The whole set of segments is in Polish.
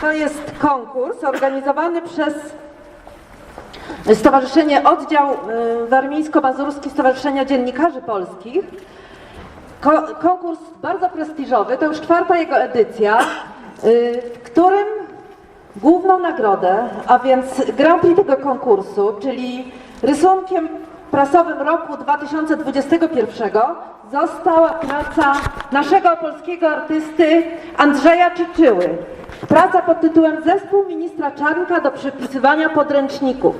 To jest konkurs organizowany przez Stowarzyszenie Oddział y, Warmińsko-Mazurski Stowarzyszenia Dziennikarzy Polskich. Ko konkurs bardzo prestiżowy, to już czwarta jego edycja, y, w którym główną nagrodę, a więc Grand Prix tego konkursu, czyli rysunkiem prasowym roku 2021 została praca naszego polskiego artysty Andrzeja Czyczyły. Praca pod tytułem Zespół ministra Czarnka do przepisywania podręczników.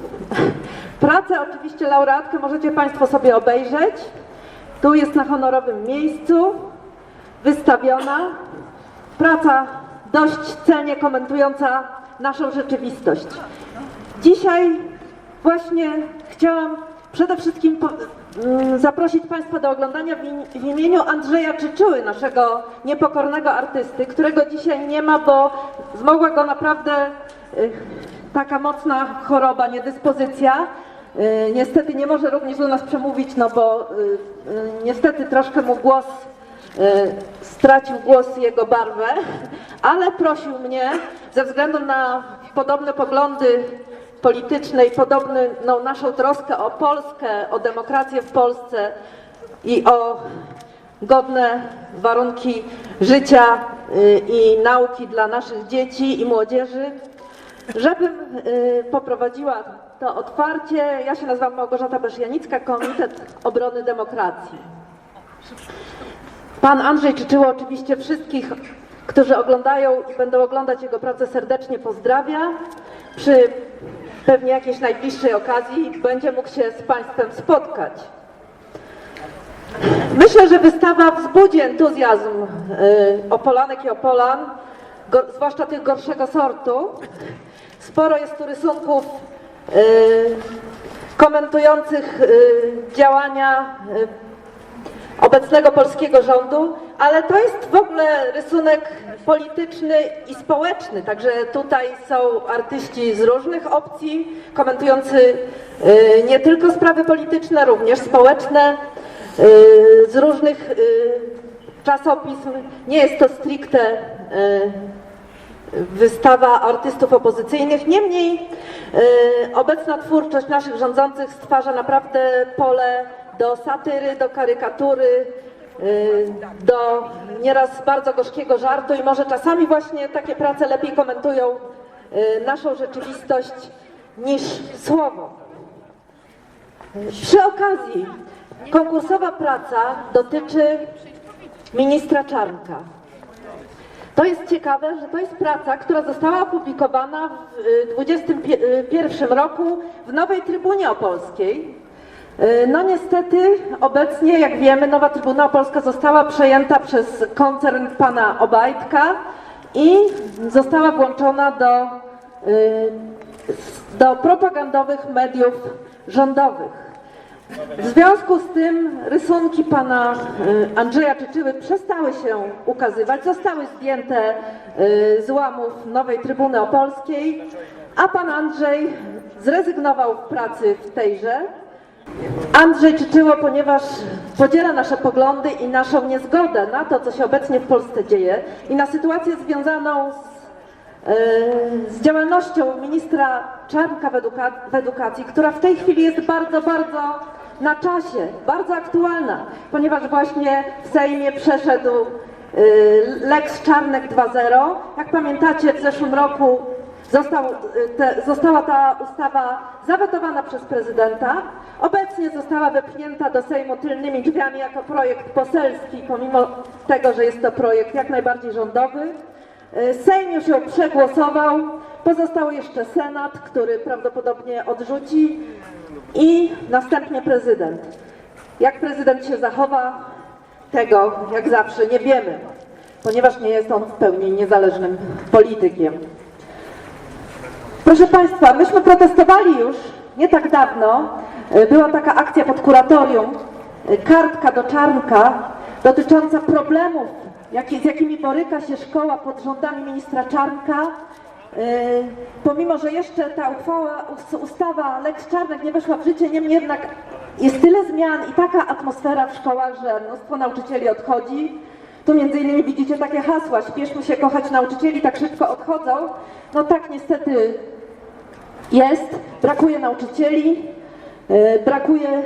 Pracę oczywiście laureatkę możecie Państwo sobie obejrzeć. Tu jest na honorowym miejscu wystawiona. Praca dość celnie komentująca naszą rzeczywistość. Dzisiaj właśnie chciałam przede wszystkim po, mm, zaprosić Państwa do oglądania w, im- w imieniu Andrzeja Czyczyły, naszego niepokornego artysty, którego dzisiaj nie ma, bo zmogła go naprawdę y, taka mocna choroba, niedyspozycja. Y, Niestety nie może również do nas przemówić, no bo y, niestety troszkę mu głos stracił głos jego barwę, ale prosił mnie ze względu na podobne poglądy polityczne i podobną no, naszą troskę o Polskę, o demokrację w Polsce i o godne warunki życia y, i nauki dla naszych dzieci i młodzieży, żebym y, poprowadziła to otwarcie. Ja się nazywam Małgorzata Beszjanicka, Komitet Obrony Demokracji. Pan Andrzej Czyczyło oczywiście wszystkich, którzy oglądają i będą oglądać jego pracę serdecznie pozdrawia. Przy pewnie jakiejś najbliższej okazji będzie mógł się z Państwem spotkać. Myślę, że wystawa wzbudzi entuzjazm y, Opolanek i Opolan, zwłaszcza tych gorszego sortu. Sporo jest tu rysunków y, komentujących y, działania obecnego polskiego rządu, ale to jest w ogóle rysunek polityczny i społeczny, także tutaj są artyści z różnych opcji, komentujący y, nie tylko sprawy polityczne, również społeczne, y, z różnych y, czasopism. Nie jest to stricte wystawa artystów opozycyjnych. Niemniej obecna twórczość naszych rządzących stwarza naprawdę pole do satyry, do karykatury, y, do nieraz bardzo gorzkiego żartu i może czasami właśnie takie prace lepiej komentują y, naszą rzeczywistość niż słowo. Przy okazji konkursowa praca dotyczy ministra Czarnka. To jest ciekawe, że to jest praca, która została opublikowana w 2021 roku w Nowej Trybunie Opolskiej. Y, No niestety obecnie, jak wiemy, Nowa Trybuna Opolska została przejęta przez koncern pana Obajtka i została włączona do, y, do propagandowych mediów rządowych. W związku z tym rysunki pana y, Andrzeja Czyczyły przestały się ukazywać, zostały zdjęte z łamów Nowej Trybuny Opolskiej, a pan Andrzej zrezygnował z pracy w tejże. Andrzej Czyczyło, ponieważ podziela nasze poglądy i naszą niezgodę na to, co się obecnie w Polsce dzieje i na sytuację związaną z e, z działalnością ministra Czarnka w, eduka w edukacji, która w tej chwili jest bardzo, bardzo na czasie, bardzo aktualna, ponieważ właśnie w Sejmie przeszedł e, Lex Czarnek 2.0. Jak pamiętacie, w zeszłym roku został, e, te, została ta ustawa zawetowana przez prezydenta. Obecnie została wepchnięta do Sejmu tylnymi drzwiami jako projekt poselski, pomimo tego, że jest to projekt jak najbardziej rządowy. Sejm już ją przegłosował. Pozostał jeszcze Senat, który prawdopodobnie odrzuci i następnie prezydent. Jak prezydent się zachowa, tego jak zawsze nie wiemy, ponieważ nie jest on w pełni niezależnym politykiem. Proszę Państwa, myśmy protestowali już nie tak dawno. E, Była taka akcja pod kuratorium, e, kartka do czarnka, dotycząca problemów, jakie, z jakimi boryka się szkoła pod rządami ministra Czarnka. E, Pomimo, że jeszcze ta uchwała, us- ustawa Lex Czarnek nie weszła w życie, niemniej jednak jest tyle zmian i taka atmosfera w szkołach, że mnóstwo nauczycieli odchodzi. Tu między innymi widzicie takie hasła, śpieszmy się kochać nauczycieli, tak szybko odchodzą. No tak niestety jest, brakuje nauczycieli, yy, brakuje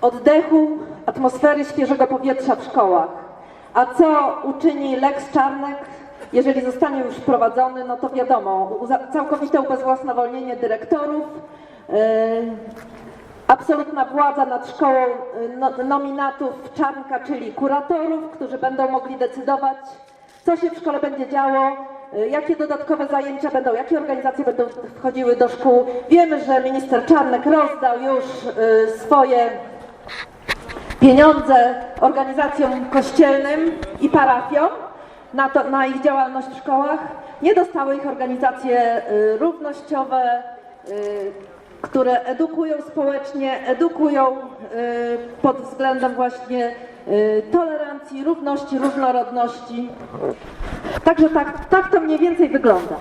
oddechu, atmosfery świeżego powietrza w szkołach. A co uczyni Lex Czarnek, jeżeli zostanie już wprowadzony, no to wiadomo, całkowite ubezwłasnowolnienie dyrektorów, yy, absolutna władza nad szkołą yy, no, nominatów Czarnka, czyli kuratorów, którzy będą mogli decydować, co się w szkole będzie działo, yy, jakie dodatkowe zajęcia będą, jakie organizacje będą wchodziły do szkół. Wiemy, że minister Czarnek rozdał już yy, swoje pieniądze organizacjom kościelnym i parafiom na, to, na ich działalność w szkołach. Nie dostały ich organizacje y, równościowe, y, które edukują społecznie, edukują y, pod względem właśnie y, tolerancji, równości, różnorodności. Także tak, tak to mniej więcej wygląda.